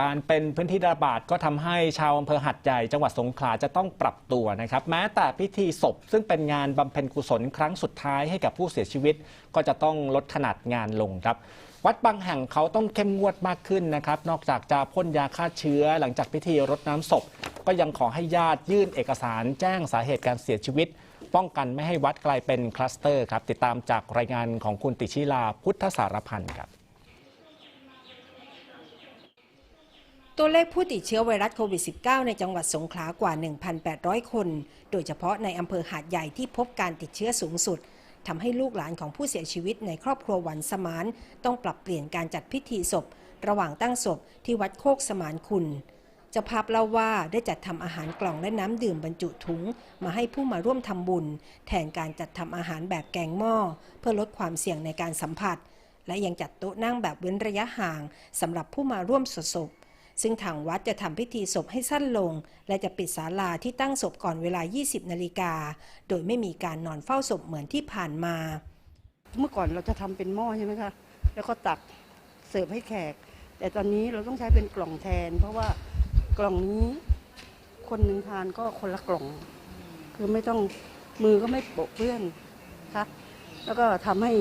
การเป็นพื้นที่ระบาดก็ทำให้ชาวอำเภอหัดใหญ่จังหวัดสงขลาจะต้องปรับตัวนะครับ แม้แต่พิธีศพ ซึ่งเป็นงานบำเพ็ญกุศลครั้งสุดท้ายให้กับผู้เสียชีวิต ก็จะต้องลดขนาดงานลงครับ วัดบางแห่งเขาต้องเข้มงวดมากขึ้นนะครับ นอกจากจะพ่นยาฆ่าเชื้อ หลังจากพิธีรดน้ำศพ ก็ยังขอให้ญาติยื่นเอกสารแจ้งสาเหตุการเสียชีวิต ป้องกันไม่ให้วัดกลายเป็นคลัสเตอร์ครับติดตามจากรายงานของคุณติชิลาพุทธสารพันธ์ครับ ตัวเลขผู้ติดเชื้อไวรัสโควิด -19 ในจังหวัดสงขลากว่า 1,800 คน โดยเฉพาะในอำเภอหาดใหญ่ที่พบการติดเชื้อสูงสุดทำให้ลูกหลานของผู้เสียชีวิตในครอบครัวหวันสมาน ต้องปรับเปลี่ยนการจัดพิธีศพ ระหว่างตั้งศพที่วัดโคกสมานคุณจ้าภาพเล่าว่าได้จัดทำอาหารกล่องและน้ำดื่มบรรจุถุง มาให้ผู้มาร่วมทำบุญ แทนการจัดทำอาหารแบบแกงหม้อ เพื่อลดความเสี่ยงในการสัมผัส และยังจัดโต๊ะนั่งแบบเว้นระยะห่างสำหรับผู้มาร่วมสวดศพ ซึ่งทางวัดจะทำพิธีศพให้สั้นลง และจะปิดศาลาที่ตั้งศพก่อนเวลา 20 นาฬิกา โดยไม่มีการนอนเฝ้าศพเหมือนที่ผ่านมา เมื่อก่อนเราจะทำเป็นหม้อใช่ไหมคะ แล้วก็ตักเสิร์ฟให้แขก แต่ตอนนี้เราต้องใช้เป็นกล่องแทน เพราะว่ากล่องนี้คนหนึ่งทานก็คนละกล่อง คือไม่ต้องมือก็ไม่โปะเปื้อนคะแล้วก็ทำให้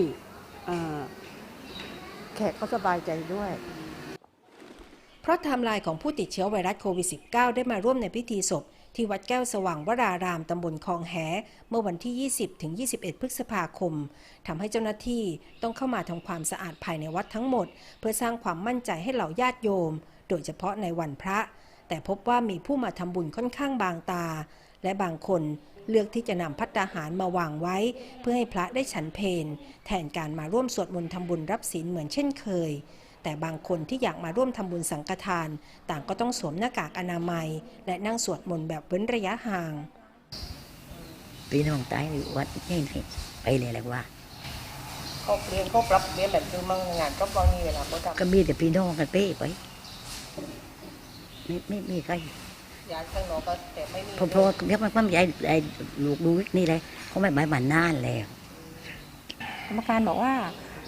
แขกเขาสบายใจด้วย เพราะไทม์ไลน์ของผู้ติดเชื้อไวรัสโควิด -19 ได้มาร่วมในพิธีศพ ที่วัดแก้วสว่างวรารามตำบลคลองแห เมื่อวันที่ 20 ถึง 21 พฤษภาคมทำให้เจ้าหน้าที่ต้องเข้ามาทำความสะอาดภายในวัดทั้งหมด เพื่อสร้างความมั่นใจให้เหล่าญาติโยม โดยเฉพาะในวันพระ แต่พบว่ามีผู้มาทำบุญค่อนข้างบางตา และบางคนเลือกที่จะนำพัตตาหารมาวางไว้ เพื่อให้พระได้ฉันเพลแทนการมาร่วมสวดมนต์ทำบุญรับศีลเหมือนเช่นเคย แต่บางคนที่อยากมาร่วมทำบุญสังฆทาน ต่างก็ต้องสวมหน้ากากอนามัย และนั่งสวดมนต์แบบเว้นระยะห่างพี่น้องตายอยู่วัดนี่นี่ไปเลยแหละว่าเขาเรียนเขาปรับเรียนแบบคือมั่งงานก็บางนี่เวลาเขาทก็มีแต่พี่น้องกันเป้ไปไม่ไม่มีใครำย้ายข้างนอกก็แต่ไม่มีเพราะเพราะว่าเดี๋ยวมันมันใหญ่ไอ้ลูกดูนี่เลยเขาไม่ใบมันนานแล้วกรรมการบอกว่า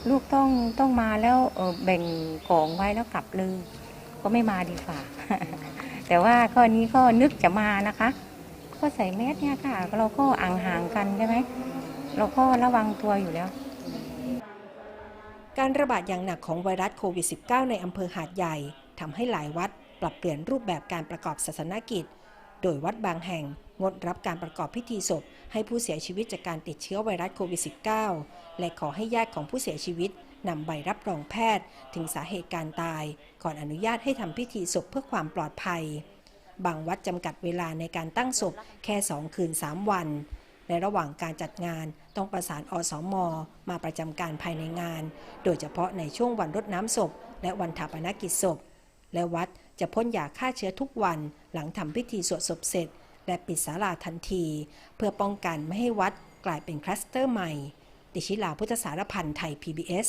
ลูกต้องต้องมาแล้วเอ่อแบ่งของไว้แล้วกลับเลย ก็ไม่มาดีฝ่า แต่ว่าข้อนี้ก็นึกจะมานะคะ ก็ใส่แมสเนี่ยค่ะ เราก็อ่างห่างกันใช่ไหมเราก็ระวังตัวอยู่แล้วการระบาดอย่างหนักของไวรัสโควิด -19 ในอำเภอหาดใหญ่ทำให้หลายวัดปรับเปลี่ยนรูปแบบการประกอบศาสนกิจ โดยวัดบางแห่ง งดรับการประกอบพิธีศพ ให้ผู้เสียชีวิตจากการติดเชื้อไวรัสโควิด -19 และขอให้ญาติของผู้เสียชีวิตนำใบรับรองแพทย์ ถึงสาเหตุการตาย ก่อนอนุญาตให้ทำพิธีศพเพื่อความปลอดภัย บางวัดจำกัดเวลาในการตั้งศพแค่ 2 คืน 3 วัน ในระหว่างการจัดงานต้องประสานอสมมาประจำการภายในงาน โดยเฉพาะในช่วงวันรดน้ำศพ และวันถาปนกิจศพ และวัดจะพ่นยาฆ่าเชื้อทุกวันหลังทำพิธีสวดศพเสร็จ และปิดศาลาทันที เพื่อป้องกันไม่ให้วัดกลายเป็นคลัสเตอร์ใหม่ ดิชิลาพุทธสารพันธ์ไทย PBS